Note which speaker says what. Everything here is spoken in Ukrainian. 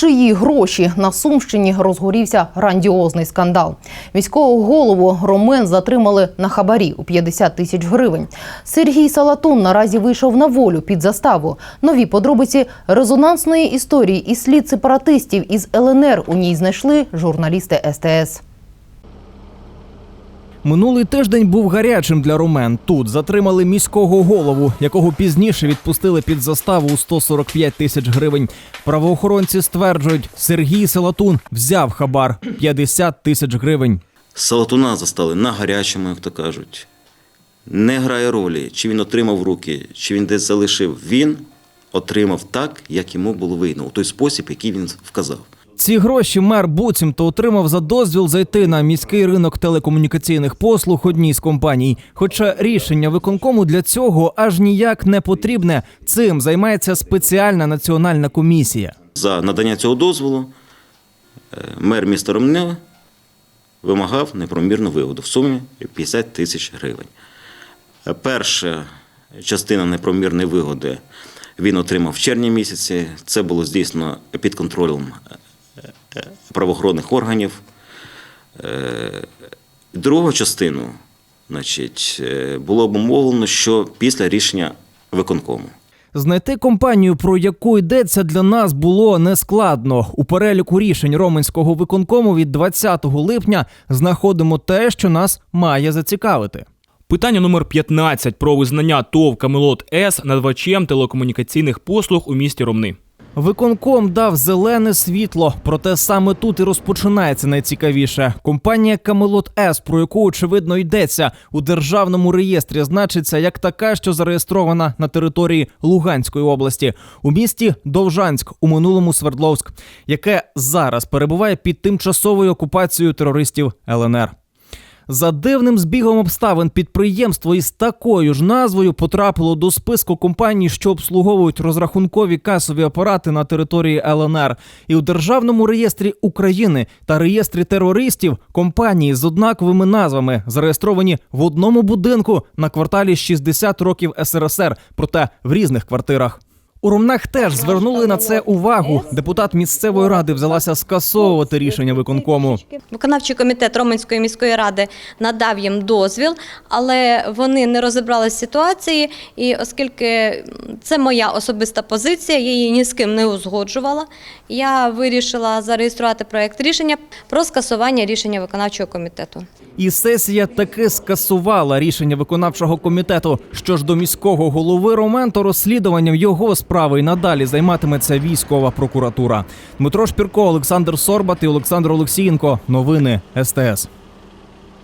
Speaker 1: Чиї гроші на Сумщині розгорівся грандіозний скандал. Міського голову Ромен затримали на хабарі у 50 тисяч гривень. Сергій Салатун наразі вийшов на волю під заставу. Нові подробиці резонансної історії і слід сепаратистів із ЛНР у ній знайшли журналісти СТС.
Speaker 2: Минулий тиждень був гарячим для румен. Тут затримали міського голову, якого пізніше відпустили під заставу у 145 тисяч гривень. Правоохоронці стверджують, Сергій Селатун взяв хабар 50 тисяч гривень.
Speaker 3: Салатуна застали на гарячому, як то кажуть. Не грає ролі, чи він отримав руки, чи він десь залишив. Він отримав так, як йому було видно, у той спосіб, який він вказав.
Speaker 2: Ці гроші мер буцімто отримав за дозвіл зайти на міський ринок телекомунікаційних послуг одній з компаній. Хоча рішення виконкому для цього аж ніяк не потрібне. Цим займається спеціальна національна комісія.
Speaker 3: За надання цього дозволу е, мер міста Ромнева вимагав непромірну вигоду в сумі 50 тисяч гривень. Е, Перша частина непромірної вигоди він отримав в червні місяці. Це було здійснено під контролем е, правоохоронних органів. Е, Другу частину значить, е, було обумовлено, що після рішення виконкому.
Speaker 2: Знайти компанію, про яку йдеться для нас, було нескладно. У переліку рішень Роменського виконкому від 20 липня знаходимо те, що нас має зацікавити.
Speaker 4: Питання номер 15 про визнання ТОВ Камелот С надавачем телекомунікаційних послуг у місті Ромни.
Speaker 2: Виконком дав зелене світло, проте саме тут і розпочинається найцікавіше. Компанія Камелот С, про яку очевидно йдеться у державному реєстрі, значиться як така, що зареєстрована на території Луганської області у місті Довжанськ, у минулому Свердловськ, яке зараз перебуває під тимчасовою окупацією терористів ЛНР. За дивним збігом обставин підприємство із такою ж назвою потрапило до списку компаній, що обслуговують розрахункові касові апарати на території ЛНР. І у державному реєстрі України та реєстрі терористів компанії з однаковими назвами зареєстровані в одному будинку на кварталі 60 років СРСР, проте в різних квартирах. У Ромнах теж звернули на це увагу. Депутат місцевої ради взялася скасовувати рішення виконкому.
Speaker 5: Виконавчий комітет Роменської міської ради надав їм дозвіл, але вони не розібрали ситуації. І оскільки це моя особиста позиція, я її ні з ким не узгоджувала. Я вирішила зареєструвати проект рішення про скасування рішення виконавчого комітету.
Speaker 2: І сесія таки скасувала рішення виконавчого комітету. Що ж до міського голови Ромен, то розслідуванням його справи й надалі займатиметься військова прокуратура. Дмитро Шпірко, Олександр Сорбат і Олександр Олексієнко. Новини СТС.